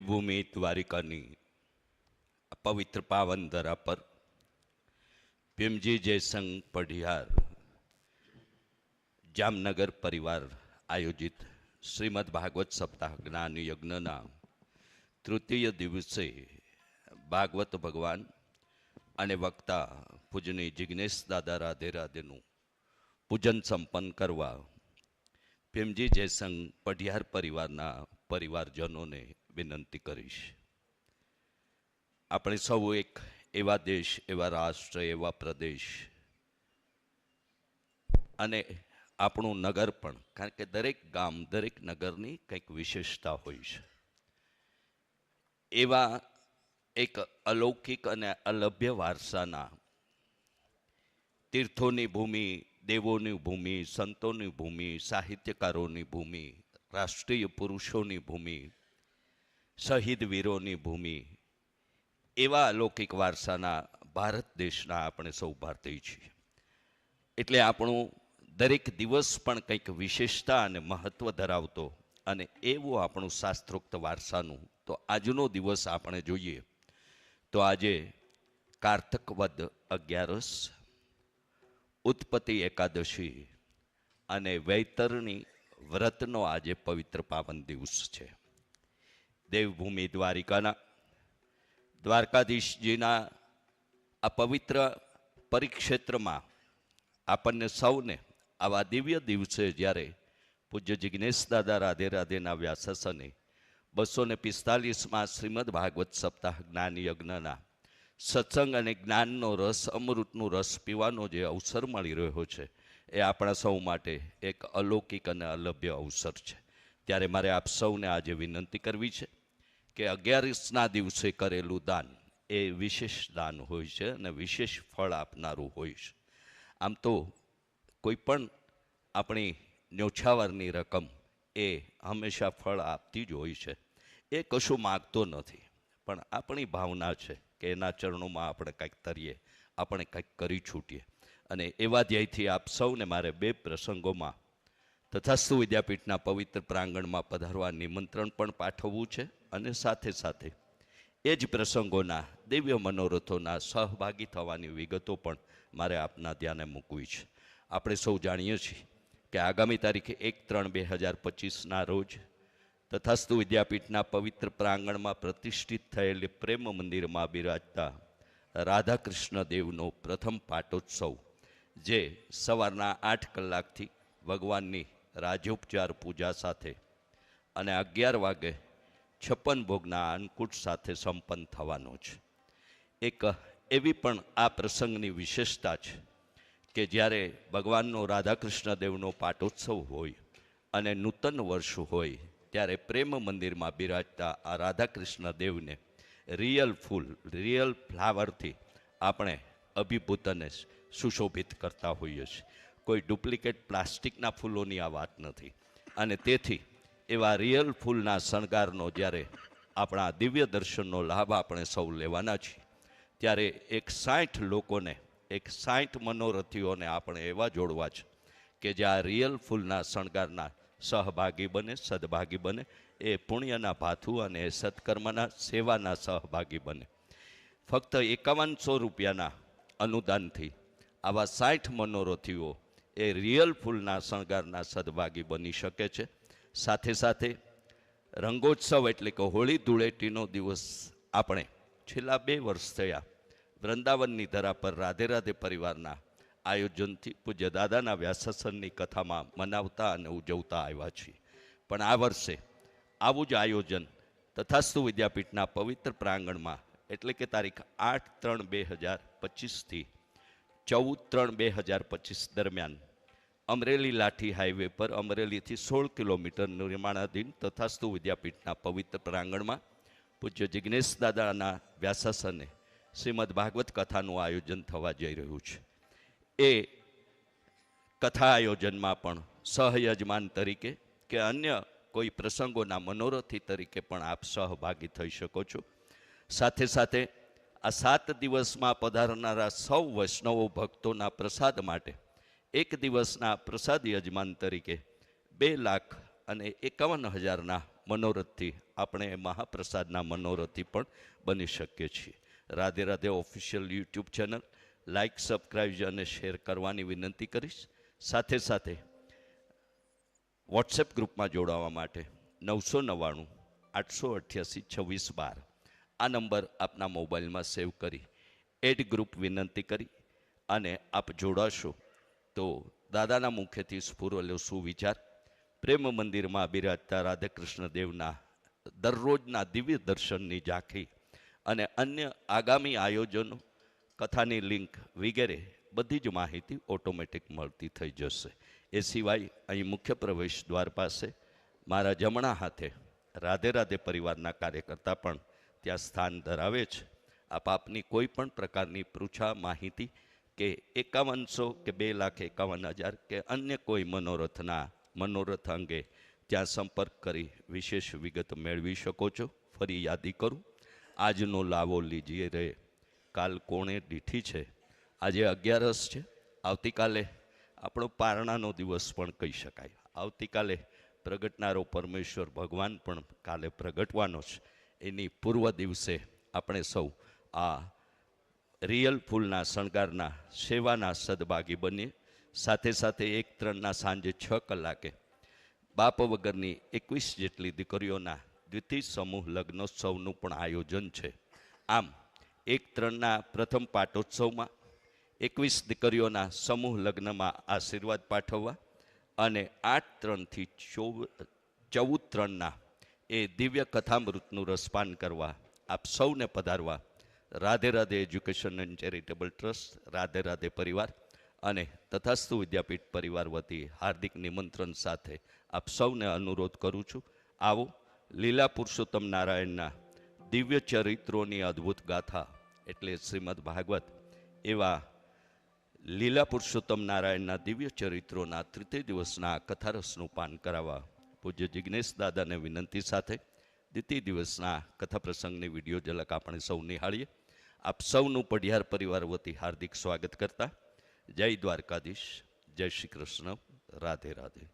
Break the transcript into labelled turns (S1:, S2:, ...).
S1: ભૂમિ દ્વારિકાની પવિત્ર પાવન ધરા પર ભીમજી જયસંગ પઢિયાર જામનગર પરિવાર આયોજિત શ્રીમદ ભાગવત સપ્તાહ જ્ઞાન યજ્ઞના તૃતીય દિવસે ભાગવત ભગવાન અને વક્તા પૂજની જિજ્ઞેશ દાદા રાધે રાધેનું પૂજન સંપન્ન કરવા ભીમજી જયસંગ પઢિયાર પરિવારના પરિવારજનોને વિનંતી કરીશ. આપણે સૌ એક એવા દેશ, એવા રાષ્ટ્ર, એવા પ્રદેશ અને આપણું નગર પણ, કારણ કે દરેક ગામ, દરેક નગરની કંઈક વિશેષતા હોય છે. એવા એક અલૌકિક અને અલભ્ય વારસાના તીર્થોની ભૂમિ, દેવોની ભૂમિ, સંતોની ભૂમિ, સાહિત્યકારોની ભૂમિ, રાષ્ટ્રીય પુરુષોની ભૂમિ શહીદ વીરોની ભૂમિ. એવા અલૌકિક વારસાના ભારત દેશના આપણે સૌ ભારતીય છીએ. એટલે આપણું દરેક દિવસ પણ કંઈક વિશેષતા અને મહત્ત્વ ધરાવતો અને એવું આપણું શાસ્ત્રોક્ત વારસાનું તો આજનો દિવસ આપણે જોઈએ. તો આજે કારતક વદ અગિયારસ, ઉત્પત્તિ એકાદશી અને વૈતરણી વ્રતનો આજે પવિત્ર પાવન દિવસ છે. દેવભૂમિ દ્વારિકાના દ્વારકાધીશજીના આ પવિત્ર પરિક્ષેત્રમાં આપણને સૌને આવા દિવ્ય દિવસે જ્યારે પૂજ્ય જિજ્ઞેશ દાદા રાધે રાધેના વ્યાસસને બસો ને પિસ્તાલીસમાં શ્રીમદ ભાગવત સપ્તાહ જ્ઞાન યજ્ઞના સત્સંગ અને જ્ઞાનનો રસ, અમૃતનું રસ પીવાનો જે અવસર મળી રહ્યો છે, એ આપણા સૌ માટે એક અલૌકિક અને અલભ્ય અવસર છે. ત્યારે મારે આપ સૌને આજે વિનંતી કરવી છે કે અગિયારીસના દિવસે કરેલું દાન એ વિશેષ દાન હોય છે અને વિશેષ ફળ આપનારું હોય છે. આમ તો કોઈ પણ આપણી ન્યોછાવરની રકમ એ હંમેશા ફળ આપતી જ હોય છે. એ કશું માગતો નથી. પણ આપણી ભાવના છે કે એના ચરણોમાં આપણે કંઈક તરીએ, આપણે કંઈક કરી છૂટીએ. અને એવા ધ્યેયથી આપ સૌને મારે બે પ્રસંગોમાં તથાસ્તુ વિદ્યાપીઠના પવિત્ર પ્રાંગણમાં પધારવા નિમંત્રણ પણ પાઠવવું છે અને સાથે સાથે એ જ પ્રસંગોના દિવ્ય મનોરથોના સહભાગી થવાની વિગતો પણ મારે આપના ધ્યાને મૂકવી છે. આપણે સૌ જાણીએ છીએ કે આગામી તારીખે એક ત્રણ બે હજાર પચીસના રોજ તથાસ્તુ વિદ્યાપીઠના પવિત્ર પ્રાંગણમાં પ્રતિષ્ઠિત થયેલી પ્રેમ મંદિરમાં બિરાજતા રાધાકૃષ્ણ દેવનો પ્રથમ પાટોત્સવ જે સવારના આઠ કલાકથી ભગવાનની રાજોપચાર પૂજા સાથે અને અગિયાર વાગે છપ્પન ભોગના અન્નકૂટ સાથે સંપન્ન થવાનો છે. એક એવી પણ આ પ્રસંગની વિશેષતા છે કે જ્યારે ભગવાનનો રાધાકૃષ્ણ દેવનો પાટોત્સવ હોય અને નૂતન વર્ષ હોય, ત્યારે પ્રેમ મંદિરમાં બિરાજતા આ રાધાકૃષ્ણ દેવને રિયલ ફૂલ, રિયલ ફ્લાવરથી આપણે અભિભૂતને સુશોભિત કરતા હોઈએ છીએ. કોઈ ડુપ્લિકેટ પ્લાસ્ટિકના ફૂલોની આ વાત નથી. અને તેથી એવા રિયલ ફૂલના શણગારનો જ્યારે આપણા દિવ્ય દર્શનનો લાભ આપણે સૌ લેવાના છીએ, ત્યારે એક સાઠ લોકોને, એક સાઠ મનોરથીઓને આપણે એવા જોડવા છે કે જે આ રિયલ ફૂલના શણગારના સહભાગી બને, સદભાગી બને, એ પુણ્યના ભાથુ અને એ સત્કર્મના સેવાના સહભાગી બને. ફક્ત એકાવનસો રૂપિયાના અનુદાનથી આવા સાઠ મનોરથીઓ એ રિયલ ફૂલના શણગારના સદભાગી બની શકે છે. સાથે સાથે રંગોત્સવ એટલે કે હોળી ધૂળેટીનો દિવસ આપણે છેલ્લા બે વર્ષ થયા વૃંદાવનની ધરા પર રાધે રાધે પરિવારના આયોજનથી પૂજ્ય દાદાના વ્યાસસનની કથામાં મનાવતા અને ઉજવતા આવ્યા છીએ. પણ આ વર્ષે આવું જ આયોજન તથાસ્તુ વિદ્યાપીઠના પવિત્ર પ્રાંગણમાં એટલે કે તારીખ આઠ ત્રણ બે હજાર પચીસથી ચૌદ ત્રણ બે હજાર પચીસ દરમિયાન અમરેલી લાઠી હાઈવે પર અમરેલીથી સોળ કિલોમીટર નિર્માણાધીન તથાસ્તુ વિદ્યાપીઠના પવિત્ર પ્રાંગણમાં પૂજ્ય જિજ્ઞેશ દાદાના વ્યાસાસને શ્રીમદ ભાગવત કથાનું આયોજન થવા જઈ રહ્યું છે. એ કથા આયોજનમાં પણ સહયજમાન તરીકે કે અન્ય કોઈ પ્રસંગોના મનોરથી તરીકે પણ આપ સહભાગી થઈ શકો છો. સાથે સાથે આ સાત દિવસમાં પધારનારા સૌ વૈષ્ણવો ભક્તોના પ્રસાદ માટે એક દિવસના પ્રસાદ યજમાન તરીકે બે લાખ અને એકાવન હજારના મનોરથથી આપણે મહાપ્રસાદના મનોરથી પણ બની શકીએ છીએ. Radhe Radhe official YouTube channel like subscribe અને શેર કરવાની વિનંતી કરીશ. સાથે સાથે વોટ્સએપ ગ્રુપમાં જોડાવા માટે નવસો નવ્વાણું આઠસો અઠ્યાસી છવ્વીસ બાર આ નંબર આપના મોબાઈલમાં સેવ કરી, એડ ગ્રુપ વિનંતી કરી અને આપ જોડાશો. તો દાદાના મુખેથી સ્ફુરેલો સુવિચાર. પ્રેમ મંદિરમાં બિરાજતા રાધાકૃષ્ણ દેવના દરરોજના દિવ્ય દર્શનની ઝાંખી અને અન્ય આગામી આયોજનો, કથાની લિંક વગેરે બધી જ માહિતી ઓટોમેટિક મળતી થઈ જશે. એ સિવાય અહીં મુખ્ય પ્રવેશ દ્વાર પાસે મારા જમણા હાથે રાધે રાધે પરિવારના કાર્યકર્તા પણ ત્યાં સ્થાન ધરાવે છે. આપ આપની કોઈ પણ પ્રકારની પૃચ્છા માહિતી કે એકાવનસો કે બે લાખ એકાવન હજાર કે અન્ય કોઈ મનોરથના, મનોરથ અંગે ત્યાં સંપર્ક કરી વિશેષ વિગત મેળવી શકો છો. ફરી યાદી કરું. આજનો લાવો લીજીએ રે. કાલ કોણે દીઠી છે? આજે અગિયારસ છે. આવતીકાલે આપણો પારણાનો દિવસ પણ કહી શકાય. આવતીકાલે પ્રગટનારો પરમેશ્વર ભગવાન પણ કાલે પ્રગટવાનો છે. એની પૂર્વ દિવસે આપણે સૌ આ રિયલ ફૂલના શણગારના સેવાના સદભાગી બનીએ. સાથે સાથે એક ત્રણના સાંજે છ કલાકે બાપ વગરની એકવીસ જેટલી દીકરીઓના દ્વિતીય સમૂહ લગ્નોત્સવનું પણ આયોજન છે. આમ, એક ત્રણના પ્રથમ પાટોત્સવમાં એકવીસ દીકરીઓના સમૂહ લગ્નમાં આશીર્વાદ પાઠવવા અને આઠ ત્રણથી ચૌદ ચૌદ ત્રણના એ દિવ્ય કથામૃતનું રસપાન કરવા આપ સૌને પધારવા. Radhe Radhe education and charitable trust Radhe Radhe પરિવાર અને તથાસ્તુ વિદ્યાપીઠ પરિવાર વતી હાર્દિક નિમંત્રણ સાથે આપ સૌને અનુરોધ કરું છું. આવો, લીલા પુરુષોત્તમ નારાયણના દિવ્ય ચરિત્રોની અદ્ભુત ગાથા એટલે શ્રીમદ ભાગવત એવા લીલા પુરુષોત્તમ નારાયણના દિવ્ય ચરિત્રોના ત્રિતીય દિવસના કથારસનું પાન કરાવવા પૂજ્ય જિજ્ઞેશ દાદાને વિનંતી સાથે દ્વિતીય દિવસના કથા પ્રસંગની વીડિયો ઝલક આપણે સૌ નિહાળીએ. આપ સૌનું પઢિયાર પરિવાર વતી હાર્દિક સ્વાગત કરતા. જય દ્વારકાધીશ. જય શ્રી કૃષ્ણ. રાધે રાધે.